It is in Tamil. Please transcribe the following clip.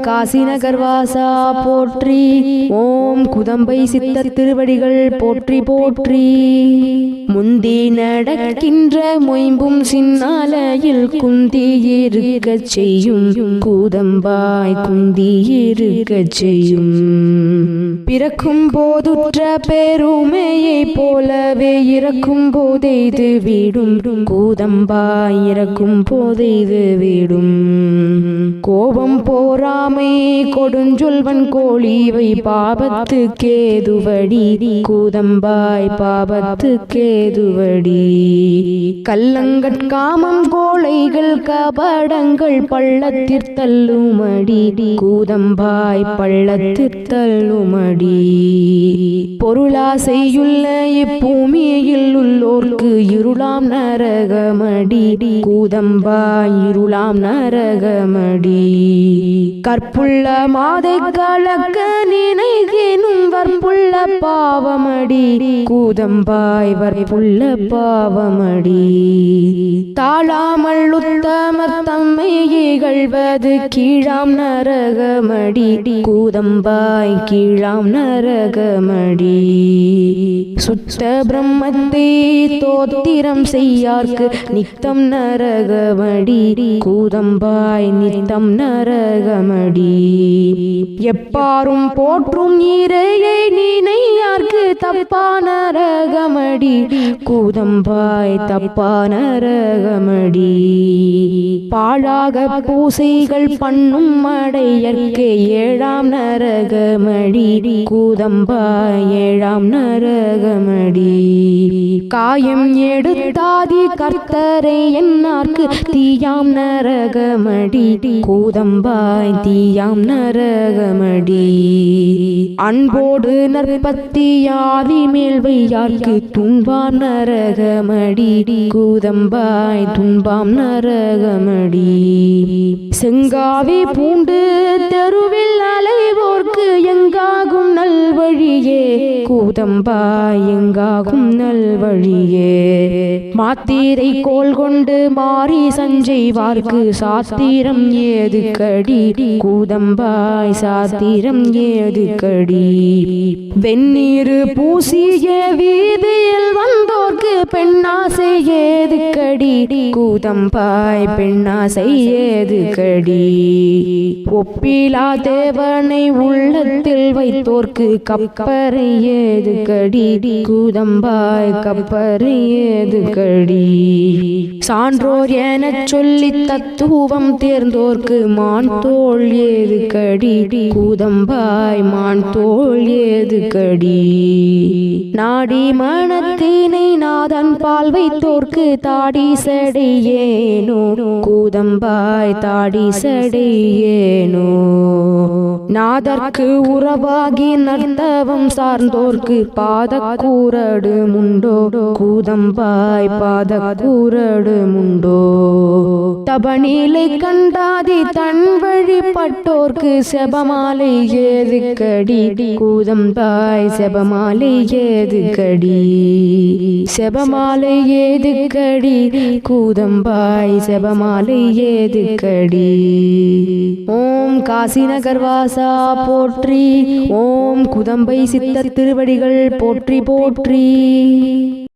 காசி நகர்வாசா போற்றி. ஓம் குதம்பை சித்த திருவடிகள் போற்றி போற்றி. முந்தி நடக்கின்ற மொயம்பும் சின்னாலையில் குந்தி இருக்க செய்யும். கூதம்பாய் குந்தி இருக்க செய்யும். பிறக்கும் போதுற்ற பெருமையை போலவே இறக்கும் போதே இது வீடும். கூதம்பாய் இறக்கும் போதே இது வீடும். கோபம் போராமை கொடுஞ்சொல்வன் கோழிவை பாபத்து கேதுவடி கூதம்பாய் பாபத்து கேதுவடி கல்லங்கட்காமம் கோழைகள் கபடங்கள் பள்ளத்திற் தள்ளுமடி. கூதம்பாய் பள்ளத்திற் தள்ளுமடி. பொருளாசையுள்ள இப்பூமியில் உள்ளோர்க்கு இருளாம் நரகமடி. கூதம்பாய் இருளாம் நரகமடி. கற்புள்ள மாதை கலக்க நினைகினும் வற்புள்ள பாவமடி. கூதம்பாய் வற்புள்ள பாவமடி. தாழாமல் உத்தமர் தம்மை இகழ்வது கீழாம் நரகமடி. கூதம்பாய் கீழாம் நரகமடி. சுத்த பிரம்மத்தை தோத்திரம் செய்யார்க்கு நித்தம் நரகமடி. கூதம்பாய் நித்தம் நரகமடி. எப்பாரும் போற்றும் இறையை நினை தப்பா நரகமடி. கூதம்பாய் தப்பா நரகமடி. பாழாக பூசைகள் பண்ணும் மடையற்கே ஏழாம் நரகமடி. கூதம்பாய் ஏழாம் நரகமடி. காயம் எடுத்தாதி கர்த்தரை என்னார்க்கு. தீயாம் நரகமடி. கூதம்பாய் தீயாம் நரகமடி. அன்போடு நற்பத்தியா பாதி மேல் வையார்க்கு துன்பாம் நரகமடி. கூதம்பாய் துன்பாம் நரகமடி. செங்காவி பூண்டு கூதம்பாய் எங்காகும் நல்வழியே. மாத்திரை கோல் கொண்டு மாறி சஞ்செய்வார்க்கு சாத்திரம் ஏது கடி? கூதம்பாய் சாத்திரம் ஏது கடி? வெந்நீர் பூசிய வீதியில் பெண்ணாசை ஏது கடி கூதம்பாய் பெண்ணாசை ஏது கடி ஒப்பிலா தேவனை உள்ளத்தில் வைத்தோர்க்கு கப்பரை ஏது கடி கூதம்பாய் கப்பரை ஏது கடி சான்றோர் எனச் சொல்லி தத்துவம் தேர்ந்தோர்க்கு மான் தோல் ஏது கடி? கூதம்பாய் மான் தோல் ஏது கடி? நாடி மனத்தினை நாதன் பால் வைத்தோர்க்கு தாடி சடையேனோ கூதம்பாய் தாடி சடையேனோ நாதற்கு உறவாகி நர்த்தவம் சார்ந்தோர்க்கு பாத கூரடு முண்டோ கூதம்பாய் பாத கூரடு முண்டோ தபனிலை கண்டாதி தன் வழிபட்டோர்க்கு செபமாலை ஏது கடி? கூதம்பாய் செபமாலை ஏது கடி? செபமாலை ஏது கடி? கூதம்பாய் செபமாலை ஏது கடி? ஓம் காசி நகர்வாசா போற்றி. ஓம் குதம்பை சித்த திருவடிகள் போற்றி போற்றி.